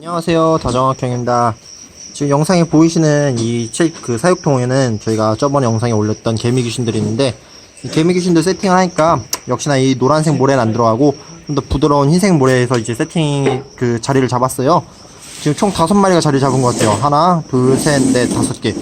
안녕하세요. 다정학형입니다. 지금 영상에 보이시는 이 그 사육통에는 저희가 저번에 영상에 올렸던 개미 귀신들이 있는데 이 개미 귀신들 세팅을 하니까 역시나 이 노란색 모래는 안 들어가고 좀 더 부드러운 흰색 모래에서 이제 세팅 그 자리를 잡았어요. 지금 총 다섯 마리가 자리 잡은 것 같아요. 하나 둘셋넷 다섯 개.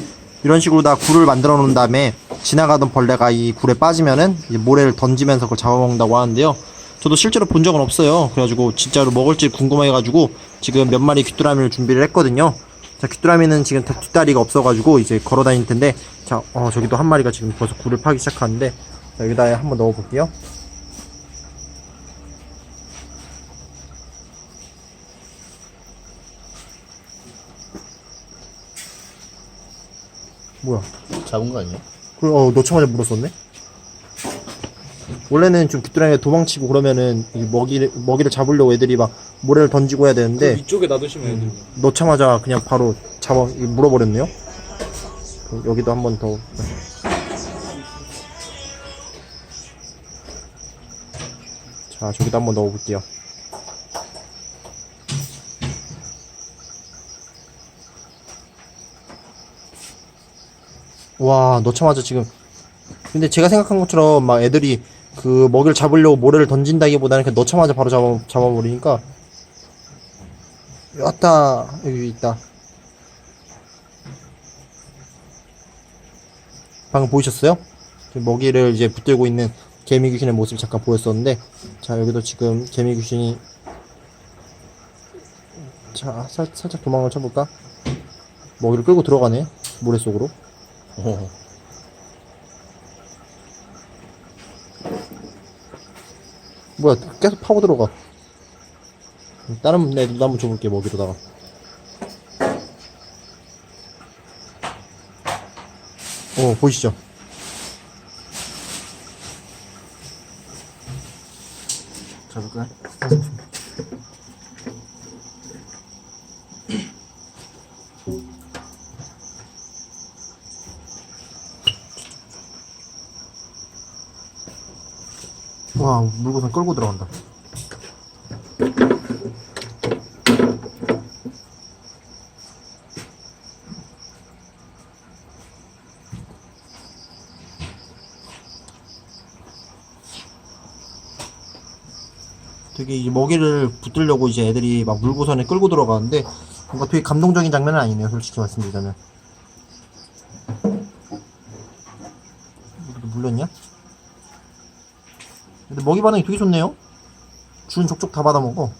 이런 식으로 다 굴을 만들어 놓은 다음에 지나가던 벌레가 이 굴에 빠지면은 이제 모래를 던지면서 그걸 잡아먹는다고 하는데요 저도 실제로 본 적은 없어요. 그래가지고 진짜로 먹을지 궁금해가지고 지금 몇 마리 귀뚜라미를 준비를 했거든요. 자, 귀뚜라미는 지금 다 뒷다리가 없어가지고 이제 걸어 다닐 텐데, 자, 어, 저기도 한 마리가 지금 벌써 굴을 파기 시작하는데, 자, 여기다 한번 넣어볼게요. 뭐야? 잡은 거 아니야? 그, 어, 넣자마자 물었었네? 원래는 좀 귀뚜라미가 도망치고 그러면은 이 먹이를, 먹이를 잡으려고 애들이 막 모래를 던지고 해야 되는데, 위쪽에 놔두시면 애들 넣자마자 그냥 바로 잡아 물어버렸네요. 여기도 한 번 더. 자, 저기도 한 번 넣어볼게요. 와, 넣자마자 지금. 근데 제가 생각한 것처럼 막 애들이 그 먹이를 잡으려고 모래를 던진다기보다는 그냥 넣자마자 바로 잡아, 잡아버리니까 왔다 여기 있다 방금 보이셨어요? 지금 먹이를 이제 붙들고 있는 개미 귀신의 모습이 잠깐 보였었는데 자 여기도 지금 개미 귀신이 자 살, 살짝 도망을 쳐볼까? 먹이를 끌고 들어가네 모래 속으로 어. 뭐야 계속 파고 들어가. 다른 애들도 한번 줘볼게 먹이로다가. 어 보이시죠? 잡을까요? 와 물고선 끌고 들어간다 되게 이제 먹이를 붙들려고 이제 애들이 막 물고선에 끌고 들어가는데 뭔가 되게 감동적인 장면은 아니네요 솔직히 말씀드리자면 물렸냐? 근데 먹이 반응이 되게 좋네요. 준 족족 다 받아 먹어.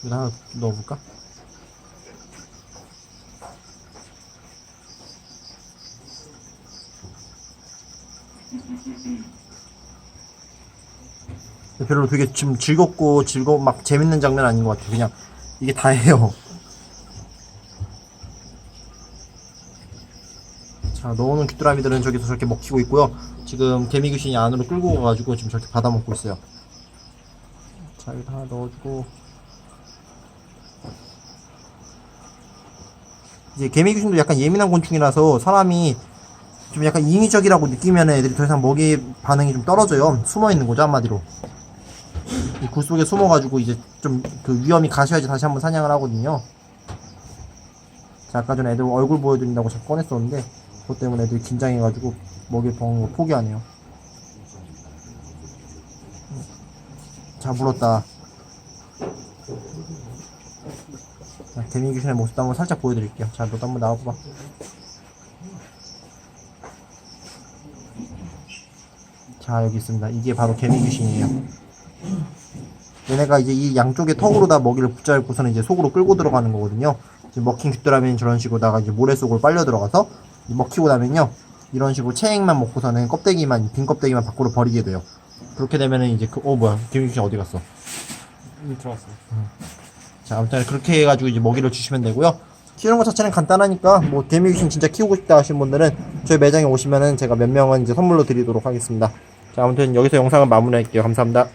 여기다 하나 넣어볼까? 별로 되게 좀 즐겁고 즐거 막 재밌는 장면 아닌 것 같아. 그냥 이게 다예요. 자, 넣어놓은 귀뚜라미들은 저기서 저렇게 먹히고 있고요. 지금 개미 귀신이 안으로 끌고 가가지고 지금 저렇게 받아먹고 있어요. 자, 여기다 넣어주고. 이제 개미 귀신도 약간 예민한 곤충이라서 사람이 좀 약간 인위적이라고 느끼면 애들이 더 이상 먹이 반응이 좀 떨어져요. 숨어 있는 거죠, 한마디로. 이굴 속에 숨어가지고 이제 좀 그 위험이 가셔야지 다시 한번 사냥을 하거든요. 자, 아까 전에 애들 얼굴 보여드린다고 자꾸 꺼냈었는데, 그것 때문에 애들이 긴장해가지고 먹이를 먹는 거 포기하네요. 자, 물었다. 자, 개미 귀신의 모습도 한번 살짝 보여드릴게요. 자, 너도 한번 나와봐봐. 자, 여기 있습니다. 이게 바로 개미 귀신이에요. 얘네가 이제 이 양쪽에 턱으로 다 먹이를 붙잡고서는 이제 속으로 끌고 들어가는 거거든요. 지금 먹힌 귀뚜라미는 저런 식으로다가 이제 모래 속으로 빨려 들어가서 이 먹히고 나면요. 이런 식으로 체액만 먹고서는 껍데기만, 빈 껍데기만 밖으로 버리게 돼요. 그렇게 되면은 이제 그, 어, 뭐야. 개미귀신 어디 갔어? 이미 들어왔어요. 자, 아무튼 그렇게 해가지고 이제 먹이를 주시면 되고요. 키우는 것 자체는 간단하니까 뭐 개미귀신 진짜 키우고 싶다 하시는 분들은 저희 매장에 오시면은 제가 몇 명은 이제 선물로 드리도록 하겠습니다. 자, 아무튼 여기서 영상을 마무리할게요. 감사합니다.